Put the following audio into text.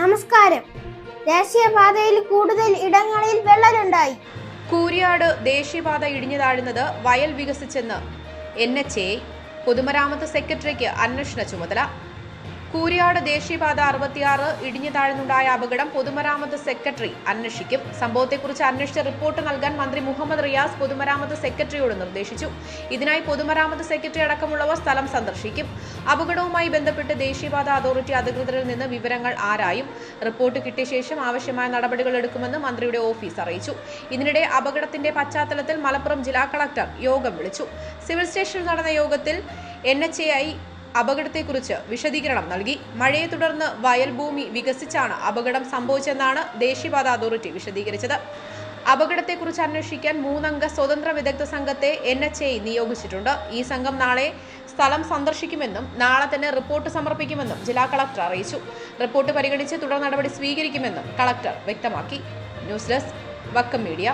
നമസ്കാരം. ദേശീയപാതയിൽ കൂടുതൽ ഇടങ്ങളിൽ വെള്ളലുണ്ടായി. കൂരിയാട് ദേശീയപാത ഇടിഞ്ഞു താഴുന്നത് വയൽ വികസിച്ചെന്ന്. എൻ എച്ച് എ പൊതുമരാമത്ത് സെക്രട്ടറിക്ക് അന്വേഷണ ചുമതല. കൂരിയാട് ദേശീയപാത അറുപത്തിയാറ് ഇടിഞ്ഞു താഴ്ന്നുണ്ടായ അപകടം പൊതുമരാമത്ത് സെക്രട്ടറി അന്വേഷിക്കും. സംഭവത്തെക്കുറിച്ച് അന്വേഷിച്ച റിപ്പോർട്ട് നൽകാൻ മന്ത്രി മുഹമ്മദ് റിയാസ് പൊതുമരാമത്ത് സെക്രട്ടറിയോട് നിർദ്ദേശിച്ചു. ഇതിനായി പൊതുമരാമത്ത് സെക്രട്ടറി അടക്കമുള്ളവർ സ്ഥലം സന്ദർശിക്കും. അപകടവുമായി ബന്ധപ്പെട്ട് ദേശീയപാത അതോറിറ്റി അധികൃതരിൽ നിന്ന് വിവരങ്ങൾ ആരായും റിപ്പോർട്ട് കിട്ടിയ ശേഷം ആവശ്യമായ നടപടികൾ എടുക്കുമെന്ന് മന്ത്രിയുടെ ഓഫീസ് അറിയിച്ചു. ഇതിനിടെ അപകടത്തിന്റെ പശ്ചാത്തലത്തിൽ മലപ്പുറം ജില്ലാ കളക്ടർ യോഗം വിളിച്ചു. സിവിൽ സ്റ്റേഷനിൽ നടന്ന യോഗത്തിൽ എൻ എച്ച് എ ഐ അപകടത്തെക്കുറിച്ച് വിശദീകരണം നൽകി. മഴയെ തുടർന്ന് വയൽ ഭൂമി വികസിച്ചാണ് അപകടം സംഭവിച്ചതെന്നാണ് ദേശീയപാത അതോറിറ്റി വിശദീകരിച്ചത്. അപകടത്തെക്കുറിച്ച് അന്വേഷിക്കാൻ മൂന്നംഗ സ്വതന്ത്ര വിദഗ്ധ സംഘത്തെ എൻ എച്ച് ഐ നിയോഗിച്ചിട്ടുണ്ട്. ഈ സംഘം നാളെ സ്ഥലം സന്ദർശിക്കുമെന്നും നാളെ തന്നെ റിപ്പോർട്ട് സമർപ്പിക്കുമെന്നും ജില്ലാ കളക്ടർ അറിയിച്ചു. റിപ്പോർട്ട് പരിഗണിച്ച് തുടർ നടപടി സ്വീകരിക്കുമെന്നും കളക്ടർ വ്യക്തമാക്കി. News desk Vakkam media.